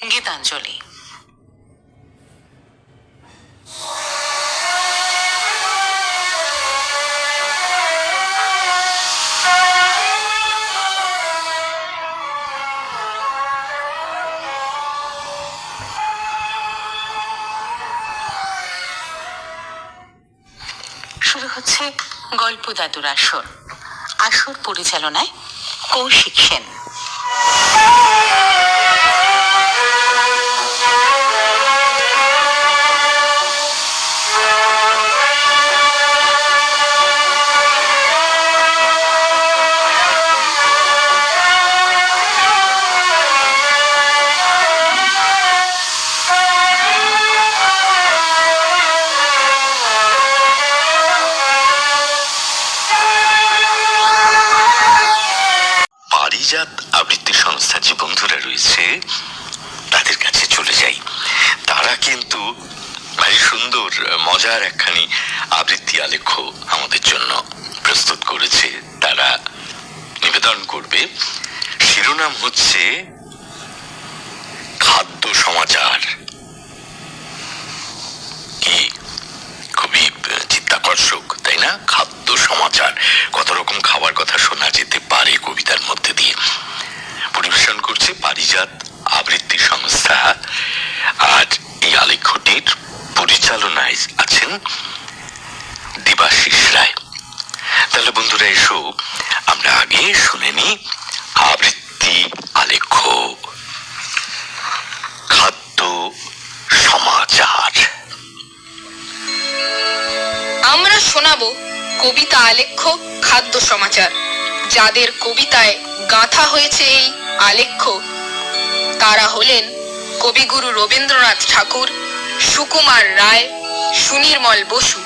গীতাঞ্জলি। শুরু হচ্ছে গল্প দাদুর আসর। আসর পরিচালনায় কৌশিক সেন। পারিজাত আবৃত্তি সংস্থার যে বন্ধুরা রয়েছে, তাদের কাছে চলে যাই। তারা কিন্তু ভারী সুন্দর, মজার একখানি আবৃত্তি আলেখ্য আমাদের জন্য প্রস্তুত করেছে। তারা নিবেদন করবে। শিরোনাম হচ্ছে খাদ্য সমাচার। কি? খুবই চিত্তাকর্ষক, তাই না? খাদ্য সমাচার। কত রকম খাবার কথা শোনা যেতে পারে কবিতার মধ্যে দিয়ে পরিবেশন করছে পারিজাত আবৃত্তি সংস্থা আর এই আলেখ্যটির পরিচালনায় আছেন? দেবাশিস রায়। তাহলে বন্ধুরা এসো, আমরা আগে শুনে আবৃত্তি আলেখ্য। খাদ্য সমাচার। আমরা শোনাবো কবিতা আলেখ্য, খাদ্য সমাচার। যাদের কবিতায় গাঁথা হয়েছে এই আলেখ্য, তারা হলেন কবিগুরু রবীন্দ্রনাথ ঠাকুর, সুকুমার রায় সুনির্মল বসু।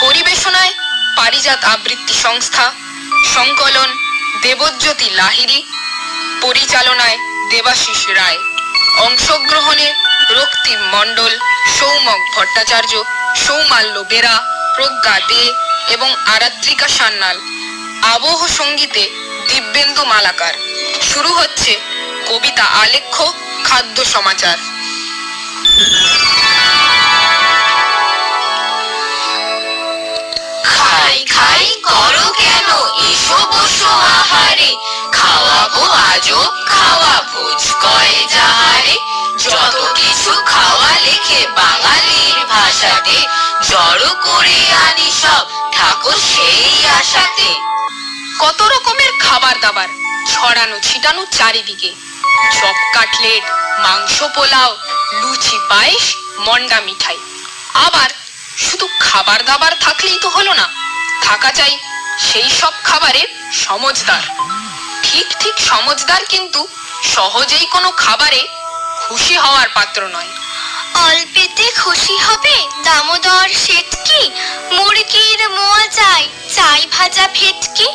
পরিবেশনায় পারিজাত আবৃত্তি সংস্থা, সংকলন দেবজ্যোতি লাহিড়ী, পরিচালনায় দেবাশিস রায়। অংশগ্রহণে রক্তিম মণ্ডল সৌমক ভট্টাচার্য, সৌমাল্য বেরা, প্রজ্ঞা দে এবং আরাত্রিকা সান্যাল। আবহ সঙ্গীতে দিব্যেন্দু মালাকার। শুরু হচ্ছে কবিতা আলেখ্য খাদ্য সমাচার। খাই খাই করো কেন? এসো বসো আহারে। খাওয়াবো আজও খাওয়া ভোজ কয় যাহারে। যত কিছু খাওয়া লেখে বাঙালির ভাষাতে, জড়ো করে আনি সব, ঠাকুর সেই আশাতে। কত রকমের খাবার দাবার ছড়ানো ছিটানো চারিদিকে। চপ কাটলেট, মাংস পোলাও, লুচি পায়েস, মন্ডা মিঠাই। আবার শুধু খাবার দাবার থাকলেই তো হলো না থাকা চাই। সেই সব খাবারের সমজদার। ঠিক ঠিক সমজদার কিন্তু সহজেই কোনো খাবারে খুশি হওয়ার পাত্র নয়। অল্পেতে খুশি হবে, দামোদর শেঠ কি? মুরগির মোয়া চাই। চাই ভাজা ফেটকি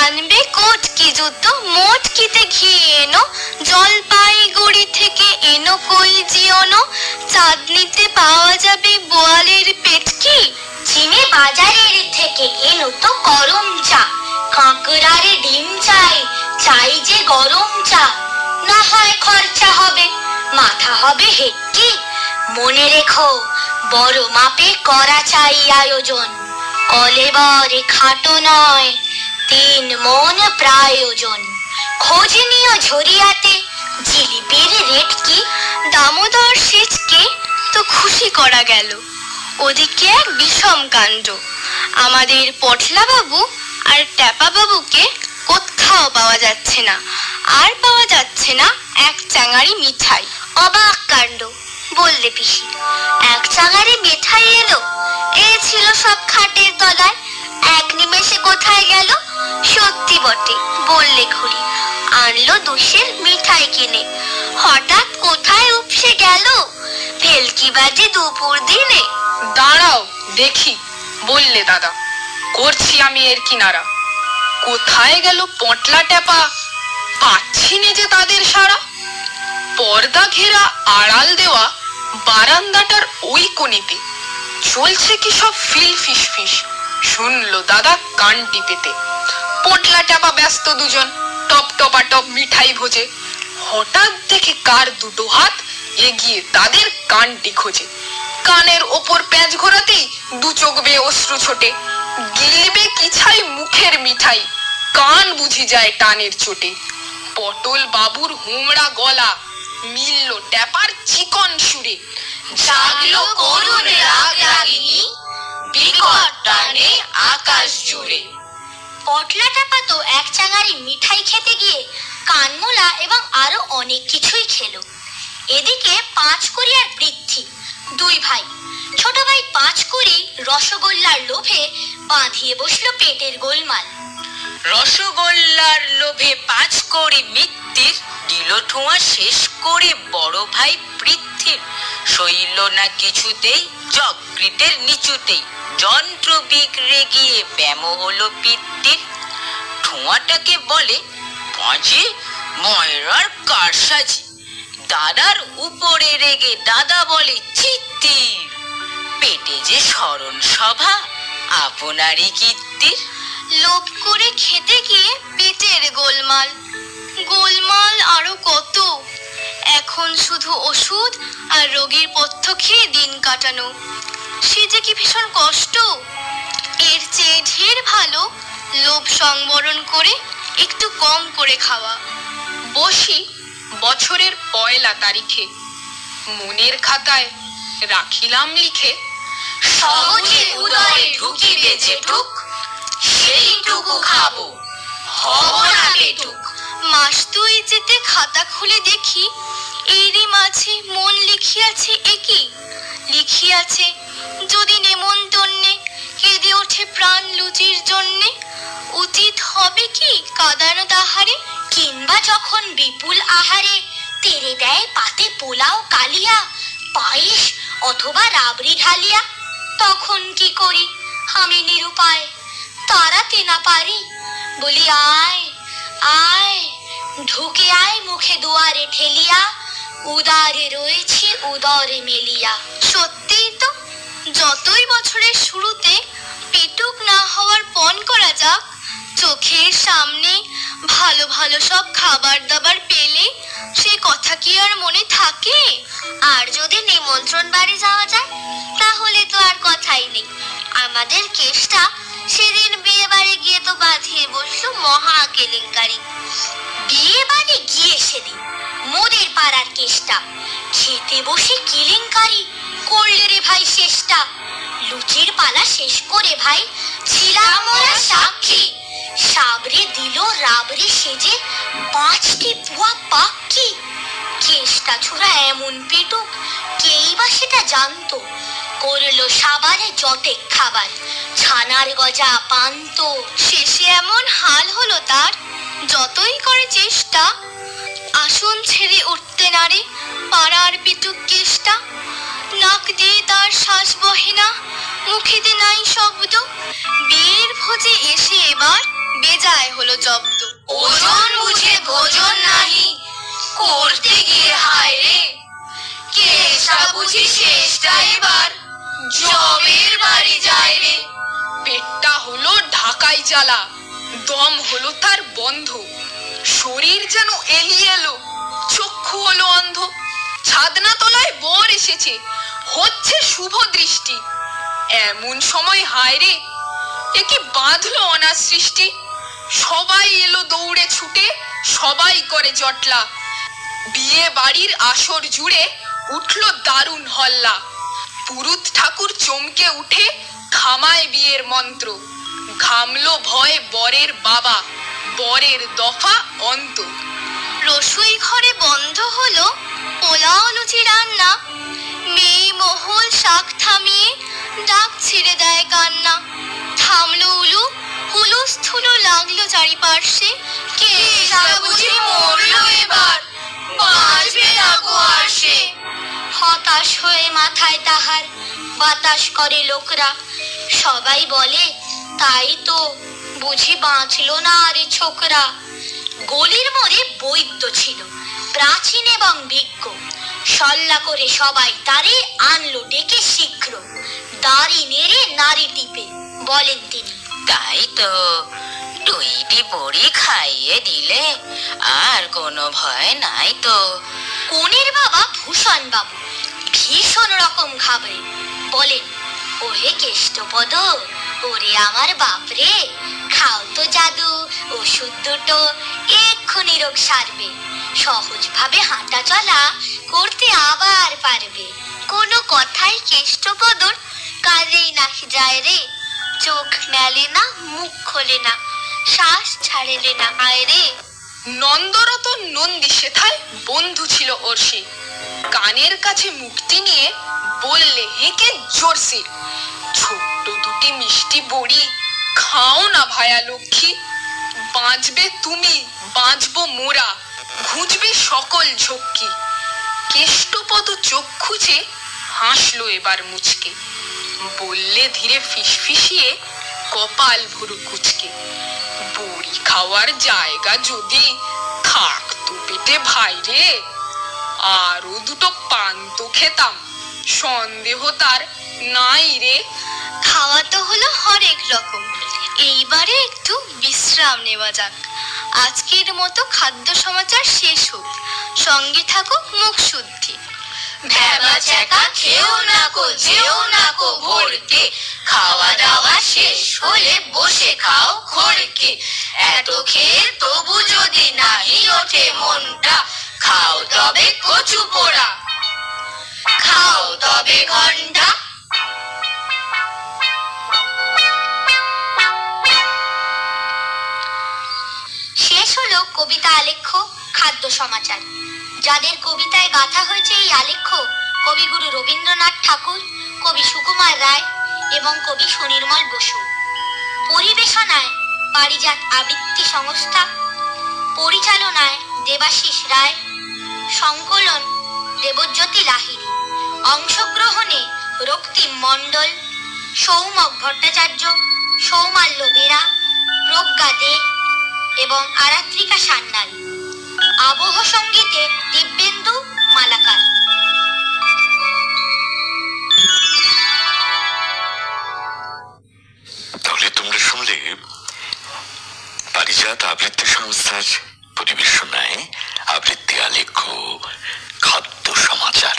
আনবে কোটকি জুতো মোটকিতে ঘি এনো জলপাইগুড়ি থেকে এনো কই জিওনো, চাঁদনিতে পাওয়া যাবে বোয়ালের পেটকি, চিনে বাজারের থেকে এনো তো গরম চা, কাঁকড়ারে ডিম চাই চাই যে গরম চা, না হয় খরচা হবে, মাথা হবে হেটকি, মনে রেখো, বড় মাপে করা চাই আয়োজন। কলেবরে খাটো নয়, তিন মন প্রায়োজন। খোঁজ নিও ঝরিয়াতে, জিলিপির রেট কি? দামোদর সেচকে তো খুশি করা গেল। ওদিকে এক বিষম কাণ্ড। আমাদের পটলা বাবু আর ট্যাপা বাবুকে কোথাও পাওয়া যাচ্ছে না। আর পাওয়া যাচ্ছে না এক চাঙারি মিঠাই। অবাক কাণ্ড, বললে পিসি। এক চাঙারি মিঠাই এলো। এ ছিল সব খাটের তলায় এক নিমেষে কোথায় গেল? সত্যি বটে, বললে খুড়ি আনলো দুশের মিঠাই কিনে। হঠাৎ কোথায় উপসে গেল? ভেলকি বাজে দুপুর দিনে। দাঁড়াও, দেখি, বললে দাদা। করছি আমি এর কিনারা। কোথায় গেল পটলা ট্যাপা? পাচ্ছি নে যে তাদের সারা। পর্দা ঘেরা আড়াল দেওয়া বারান্দাটার ওই কোণেতে। চলছে কি সব ফিল ফিস ফিস? শুনলো দাদা কান টিপেতে। পটলা ট্যাপা ব্যস্ত দুজন টপ টপা টপ মিঠাই ভোজে। হঠাৎ দেখে কার দুটো হাত এগিয়ে তাদের কানটি খোঁজে। কানের ওপর প্যাঁচ ঘোরাতেই দু চোখ বেয়ে অশ্রু ছোটে। গিলবে কি ছাই মুখের মিঠাই কান বুঝি যায় টানের চোটে। পটল বাবুর হুমড়া গলা মিলল ট্যাপার চিকন সুরে। জাগলো করুণ রাগ রাগিনী, বিকট টানে আকাশ জুড়ে। পটলা টাপা তো এক চাঙারি মিঠাই খেতে গিয়ে কানমোলা এবং আরও অনেক কিছুই খেলো। এদিকে পাঁচ কড়ি আর বৃদ্ধি দুই ভাই। ছোট ভাই পাঁচ কড়ি রসগোল্লার লোভে বাঁধিয়ে বসল পেটের গোলমাল। রসগোল্লার লোভে পাঁচ করে মিত্তির দিল ঠোঁয়া শেষ করে বড় ভাই পৃথ্বীর সইল না কিছুতেই চক্রিটের নিচুতেই যন্ত্র বিগড়ে গিয়ে ব্যাম হলো পিত্তির। ঠোঁয়াটাকে বলে বাজে ময়রার কারসাজি। দাদার উপরে রেগে দাদা বলে চিত্তির পেটে যে স্মরণ সভা, আপনারই কীর্তির। লোভ করে খেতে গিয়ে এখন শুধু ওষুধ আর রোগীর পথ্য খেয়ে দিন কাটানো। সে যে কি ভীষণ কষ্ট। এর চেয়ে ঢের ভালো লোভ সংবরণ করে একটু কম করে খাওয়া। বসি বছরের পয়লা তারিখে। মনের খাতায় রাখিলাম লিখে। সহজে উদরে ঢুকিবে যেটুক, সেইটুকু খাব, হব না পেটুক। মাস দুই যেতে খাতা খুলে দেখি এরই মাঝে মন লিখিয়াছে একই লিখিয়াছে, যদি নেমন্তন্নে কেঁদে ওঠে প্রাণ লুচির জন্যে, উচিত হবে কি কাদানো তাহারে? কিংবা যখন বিপুল আহারে তেরে দেয় পাতে পোলাও কালিয়া, পায়েস অথবা রাবড়ি ঢালিয়া, তখন কি করি আমি নিরুপায়? তারাতে না পারি? বলি, আয় আয়, ঢুকে আয় মুখে দুয়ারে ঠেলিয়া উদারে রয়েছে, উদরে মেলিয়া। সত্যিই তো, যতই বছরের শুরুতে পেটুক না হওয়ার পণ করা যাক, চোখের সামনে ভালো ভালো সব খাবার দাবার পেলে সে কথা কি আর মনে থাকে? আর যদি নিমন্ত্রণ বাড়ি যাওয়া যায়, তাহলে তো আর কথাই নেই। আমাদের কেসটা সেদিন বিয়ে বাড়ি গিয়ে তো বাঁধিয়ে বসল মহা কেলেঙ্কারি। বিয়ে বাড়ি গিয়ে সেদিন মোদের পাড়ার কেসটা। খেতে বসে কেলেঙ্কারি করলে রে ভাই শেষটা। লুচির পালা শেষ করে ভাই ছিলাম মোরা সাক্ষী। সাবরে দিল, রাবরে সেজে পাঁচটি পুয়া পাখি। কেসটা ছোড়া এমন পেটুক, কেই বা সেটা জানতো? করল সাবারে জটে খাবার, ছানার গজা পান্ত। শেষে এমন হাল হলো তার যতই করে চেষ্টা, আসন ছেড়ে উঠতে নারে পাড়ার পেটুক কেষ্টা। নাক দিয়ে তার শ্বাস বহে না মুখেতে নাই শব্দ। বিয়ের ভোজে এসে এবার বেজায় হলো জব্দ। ওজন বুঝে ভোজন নাহি, করতে গিয়ে হায় রে। কেসা বুঝি শেষটা এবার, জবের বাড়ি যায় রে। পেটটা হলো ঢাকাই জ্বালা। দম হলো তার বন্ধ। শরীর যেন এলিয়ে এলো, চক্ষু হলো অন্ধ। ছাদনা তলায় বর এসেছে, হচ্ছে শুভ দৃষ্টি। এমন সময়, হায় রে কি বাঁধলো অনার সৃষ্টি? সবাই এলো দৌড়ে ছুটে, সবাই করে জটলা। বিয়ে বাড়ির আসর জুড়ে উঠল দারুণ হল্লা। পুরুত ঠাকুর চমকে উঠে, থামায় বিয়ের মন্ত্র। ঘামলো ভয় বরের বাবা। বরের দফা অন্ত। রসুই ঘরে বন্ধ হলো পোলাও লুচি রান্না। মেয়ে মহল শাক থামিয়ে ডাক ছেড়ে দেয় কান্না। থামলো উলু, হুলুস্থুলু লাগল চারিপার্শ্বে। কে বুঝি মরলো এবার, বাঁচবে হতাশ হয়ে মাথায় তাহার, বাতাস করে লোকরা। সবাই বলে তাই তো বুঝি বাঁচলো না আরে ছোকরা। গলির মোড়ে বৈদ্য ছিল প্রাচীন এবং বিজ্ঞ। সল্লা করে সবাই তারে আনলো ডেকে শীঘ্র। দাড়ি নেড়ে নারী টিপে বলেন তিনি তাই তো টুইটি বড়ি খাইয়ে দিলে আর কোনো ভয় নাই তো। কনের বাবা ভূষণ বাবু ভীষণ রকম ঘাবড়ে বলেন ওহে কেষ্টপদ ওরে আমার বাপরে, খাও তো জাদু, ওষুধ দুটো, এক্ষুনি রোগ সারবে। সহজভাবে হাঁটা চলা করতে আবার পারবে। কোনো কথাই কেষ্টপদর কাজেই নাহি যায় রে। চোখ মেলে না, মুখ খোলে না, শ্বাস ছাড়েলে না আয় রে। নন্দরতন নন্দী সেথায় বন্ধু ছিল সে কানের কাছে মুক্তি নিয়ে বললে, হেঁকে জোরসে। ছোট্ট দুটি মিষ্টি বড়ি খাও না ভায়া লক্ষ্মী। বাঁচবে তুমি, বাঁচবো মোরা। ঘুঁজবে সকল ঝক্কি। কেষ্টপদ চোখ খুঁজে হাসলো এবার মুচকে। বললে ধীরে ফিসফিসিয়ে কপাল ভুরু কুচকে। বড়ি খাওয়ার জায়গা যদি থাকতো পেটে ভাই রে। আরও দুটো পান্ত খেতাম, সন্দেহ তার নাই রে। খাওয়া তো হলো হরেক রকম। এইবারে একটু বিশ্রাম নেওয়া যাক। আজকের মতো খাদ্য সমাচার শেষ হোক। সঙ্গে থাকুক মুখ শুদ্ধি। ভ্যাবা চ্যাকা খেও না কো যেও না কো ভোরকে। খাওয়া দাওয়া শেষ হলে বসে খাও খড়কে এত খেয়ে তবু যদি নাহি ওঠে মনটা, খাও তবে কচু পোড়া। খাও তবে ঘণ্টা হলো কবিতা আলেখ্য, খাদ্য সমাচার। যাদের কবিতায় গাথা হয়েছে এই আলেখ্য, কবিগুরু রবীন্দ্রনাথ ঠাকুর, কবি সুকুমার রায় এবং কবি সুনির্মল বসু। পরিবেশনায় পারিজাত আবৃত্তি সংস্থা, পরিচালনায় দেবাশিস রায়, সংকলন দেবজ্যোতি লাহিড়ী। অংশগ্রহণে রক্তিম মণ্ডল, সৌমক ভট্টাচার্য, সৌমাল্য বেরা, প্রজ্ঞা দে এবং আরাত্রিকা সান্যাল। আবহ সঙ্গীতে দিব্যেন্দু মালাকার। তাহলে তোমরা শুনলে, পারিজাত আবৃত্তি সংস্থার পরিবেশনায় আবৃত্তি আলেখ্য খাদ্য সমাচার।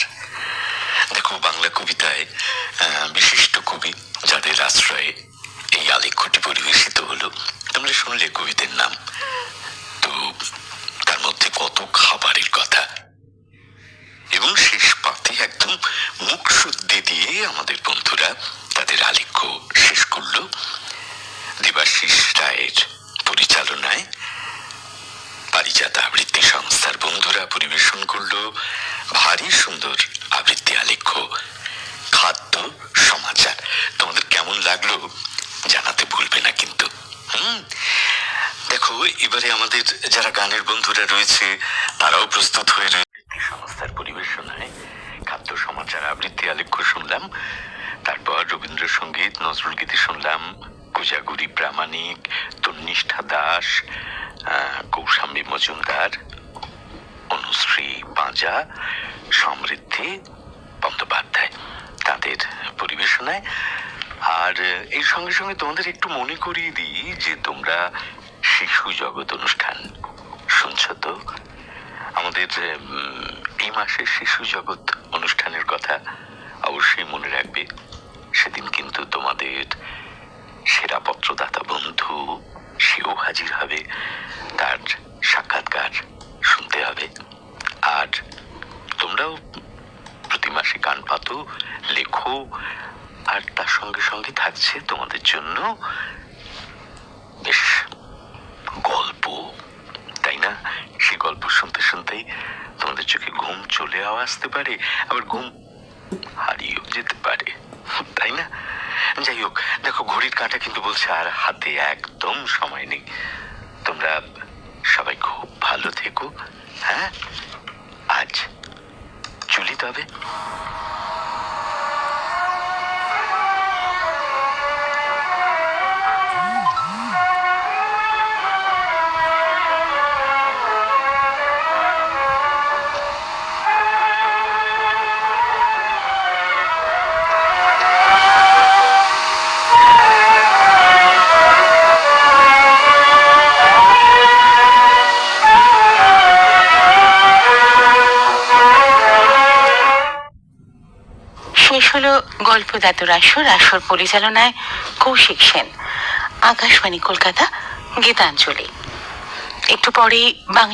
দেখো, বাংলা কবিতায় বিশিষ্ট কবি যাদের আশ্রয়ে এই আলেখ্যটি পরিবেশিত হলো। তোমরা শুনলে কবিদের নাম। তো তার মধ্যে কত খাবারের কথা। এবং শেষ পাতে একদম মুখ শুদ্ধি দিয়ে আমাদের বন্ধুরা তাদের আলেখ্য শেষ করল দেবাশিস রায়ের পরিচালনায় পারিজাত আবৃত্তি সংস্থার বন্ধুরা পরিবেশন করল ভারী সুন্দর আবৃত্তি আলেখ্য খাদ্য সমাচার তোমাদের কেমন লাগল জানাতে ভুলবে না কিন্তু হুম দেখো এবারে আমাদের যারা গানের বন্ধুরা রয়েছে, তারাও প্রস্তুত হয়ে রয়েছে সংস্থার পরিবেশনায় খাদ্য সমাচার আবৃত্তি আলেখ্য শুনলাম। তারপর রবীন্দ্রসঙ্গীত নজরুল গীতি শুনলাম কোজাগুড়ি প্রামাণিক, তন্নিষ্ঠা দাস কৌশাম্বী মজুমদার, অনুশ্রী পাঁজা, সমৃদ্ধি বন্দ্যোপাধ্যায় তাদের পরিবেশনায়। আর এর সঙ্গে সঙ্গে তোমাদের একটু মনে করিয়ে দিই যে তোমরা শিশু জগৎ অনুষ্ঠান শুনছ তো? আমাদের এই মাসের শিশু জগৎ অনুষ্ঠানের কথা অবশ্যই মনে রাখবে। সেদিন কিন্তু তোমাদের সেরা পত্রদাতা বন্ধু সেও হাজির হবে। তার সাক্ষাৎকার শুনতে হবে। আর তোমরাও প্রতি মাসে গান পাতো, লেখো, আর তার সঙ্গে সঙ্গে থাকছে তোমাদের জন্য বেশ গল্প তাই না সে গল্প শুনতে তোমাদের চোখে ঘুম চলেও আসতে পারে, আবার ঘুম হারিয়েও যেতে পারে, তাই না? যাই হোক, দেখো ঘড়ির কাঁটা কিন্তু বলছে আর হাতে একদম সময় নেই। তোমরা সবাই খুব ভালো থেকো হ্যাঁ? আজ চলি তবে। হলো গল্পদাতুর আসর আসর পরিচালনায় কৌশিক সেন। আকাশবাণী কলকাতা গীতাঞ্জলি। একটু পরেই বাংলা